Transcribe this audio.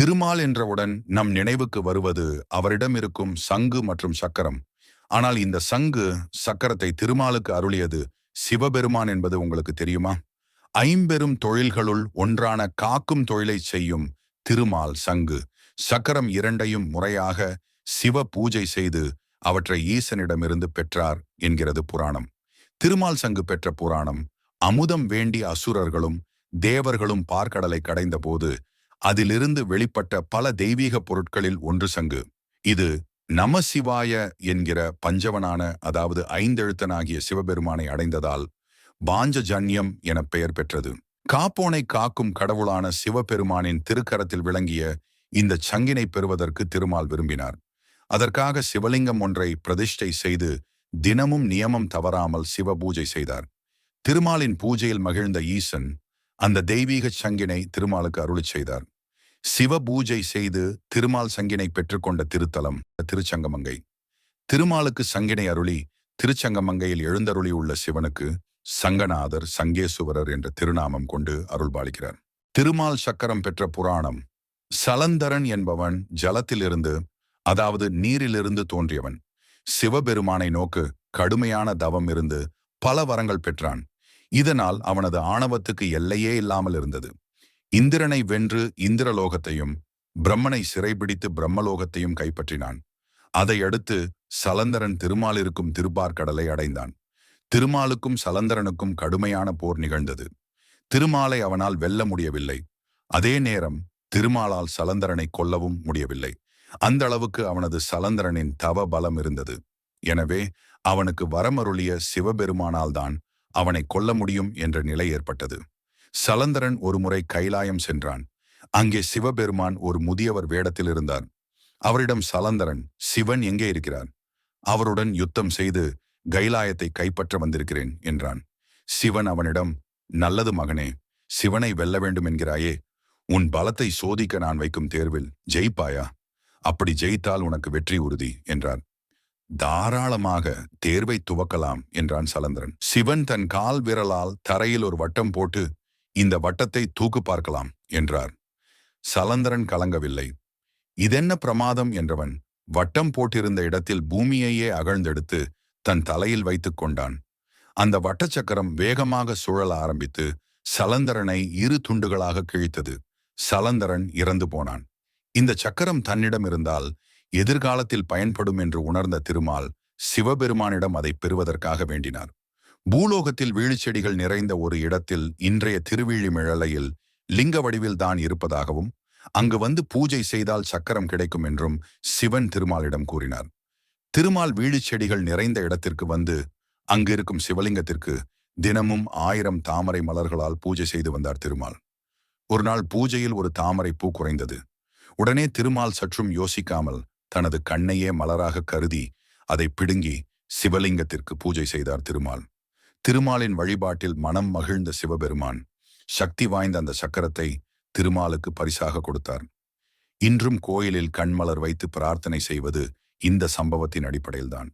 திருமால் என்றவுடன் நம் நினைவுக்கு வருவது அவரிடம் இருக்கும் சங்கு மற்றும் சக்கரம். ஆனால் இந்த சங்கு சக்கரத்தை திருமாலுக்கு அருளியது சிவபெருமான் என்பது உங்களுக்கு தெரியுமா? ஐம்பெரும் தொழில்களுள் ஒன்றான காக்கும் தொழிலை செய்யும் திருமால் சங்கு. சக்கரம் இரண்டையும் முறையாக சிவ பூஜை செய்து அவற்றை ஈசனிடமிருந்து பெற்றார் என்கிறது புராணம். திருமால் சங்கு பெற்ற புராணம் அமுதம் வேண்டிய அசுரர்களும் தேவர்களும் பார்க்கடலை கடைந்த போது அதிலிருந்து வெளிப்பட்ட பல தெய்வீக பொருட்களில் ஒன்று சங்கு. இது நமசிவாய என்கிற பஞ்சவனான அதாவது ஐந்தெழுத்தனாகிய சிவபெருமானை அடைந்ததால் பாஞ்சஜன்யம் என பெயர் பெற்றது. காப்போனை காக்கும் கடவுளான சிவபெருமானின் திருக்கரத்தில் விளங்கிய இந்த சங்கினை பெறுவதற்கு திருமால் விரும்பினார். அதற்காக சிவலிங்கம் ஒன்றை பிரதிஷ்டை செய்து தினமும் நியமம் தவறாமல் சிவ பூஜை செய்தார். திருமாலின் பூஜையில் மகிழ்ந்த ஈசன் அந்த தெய்வீக சங்கினை திருமாலுக்கு அருளி செய்தார். சிவ பூஜை செய்து திருமால் சங்கினை பெற்றுக்கொண்ட திருத்தலம் திருச்சங்கமங்கை. திருமாலுக்கு சங்கினை அருளி திருச்சங்கமங்கையில் எழுந்தருளி உள்ள சிவனுக்கு சங்கநாதர் சங்கேசுவரர் என்ற திருநாமம் கொண்டு அருள்பாலிக்கிறார் திருமால் சக்கரம் பெற்ற புராணம் சலந்தரன் என்பவன் ஜலத்திலிருந்து அதாவது நீரிலிருந்து தோன்றியவன். சிவபெருமானை நோக்கு கடுமையான தவம் இருந்து பல வரங்கள் பெற்றான். இதனால் அவனது ஆணவத்துக்கு எல்லையே இல்லாமல் இருந்தது. இந்திரனை வென்று இந்திரலோகத்தையும் பிரம்மனை சிறைபிடித்து பிரம்மலோகத்தையும் கைப்பற்றினான். அதையடுத்து சலந்தரன் திருமால் இருக்கும் திருப்பார்கடலை அடைந்தான். திருமாலுக்கும் சலந்தரனுக்கும் கடுமையான போர் நிகழ்ந்தது. திருமாலை அவனால் வெல்ல முடியவில்லை. அதே நேரம் திருமாலால் சலந்தரனை கொல்லவும் முடியவில்லை. அந்த அளவுக்கு அவனது சலந்தரனின் தவ பலம் இருந்தது. எனவே அவனுக்கு வரமருளிய சிவபெருமானால்தான் அவனை கொல்ல முடியும் என்ற நிலை ஏற்பட்டது. சலந்தரன் ஒருமுறை கைலாயம் சென்றான். அங்கே சிவபெருமான் ஒரு முதியவர் வேடத்தில் இருந்தார். அவரிடம் சலந்தரன் சிவன் எங்கே இருக்கிறார்? அவருடன் யுத்தம் செய்து கைலாயத்தை கைப்பற்ற வந்திருக்கிறேன் என்றான். சிவன் அவனிடம் நல்லது மகனே சிவனை வெல்ல வேண்டும் என்கிறாயே. உன் பலத்தை சோதிக்க நான் வைக்கும் தேர்வில் ஜெயிப்பாயா? அப்படி ஜெயித்தால் உனக்கு வெற்றி உறுதி என்றார். தாராளமாக தேர்வை துவக்கலாம் என்றான் சலந்திரன். சிவன் தன் கால் விரலால் தரையில் ஒரு வட்டம் போட்டு இந்த வட்டத்தை தூக்கு பார்க்கலாம் என்றார். சலந்தரன் கலங்கவில்லை. இதென்ன பிரமாதம்? என்றவன் வட்டம் போட்டிருந்த இடத்தில் பூமியையே அகழ்ந்தெடுத்து தன் தலையில் வைத்துக் கொண்டான். அந்த வட்டச்சக்கரம் வேகமாக சுழல ஆரம்பித்து சலந்தரனை இரு துண்டுகளாக கிழித்தது. சலந்தரன் இறந்து போனான். இந்த சக்கரம் தன்னிடம் இருந்தால் எதிர்காலத்தில் பயன்படும் என்று உணர்ந்த திருமால் சிவபெருமானிடம் அதை பெறுவதற்காக வேண்டினார். பூலோகத்தில் வீழ்ச்செடிகள் நிறைந்த ஒரு இடத்தில் இன்றைய திருவிழிமிழலையில் லிங்க வடிவில் தான் இருப்பதாகவும் அங்கு வந்து பூஜை செய்தால் சக்கரம் கிடைக்கும் என்றும் சிவன் திருமாலிடம் கூறினார். திருமால் வீழிச்செடிகள் நிறைந்த இடத்திற்கு வந்து அங்கு இருக்கும் சிவலிங்கத்திற்கு தினமும் ஆயிரம் தாமரை மலர்களால் பூஜை செய்து வந்தார் திருமால். ஒரு நாள் பூஜையில் ஒரு தாமரை பூ குறைந்தது. உடனே திருமால் சற்றும் யோசிக்காமல் தனது கண்ணையே மலராக கருதி அதை பிடுங்கி சிவலிங்கத்திற்கு பூஜை செய்தார் திருமால். திருமாலின் வழிபாட்டில் மனம் மகிழ்ந்த சிவபெருமான் சக்தி வாய்ந்த அந்த சக்கரத்தை திருமாலுக்கு பரிசாக கொடுத்தார். இன்றும் கோயிலில் கண்மலர் வைத்து பிரார்த்தனை செய்வது இந்த சம்பவத்தின் அடிப்படையில்தான்.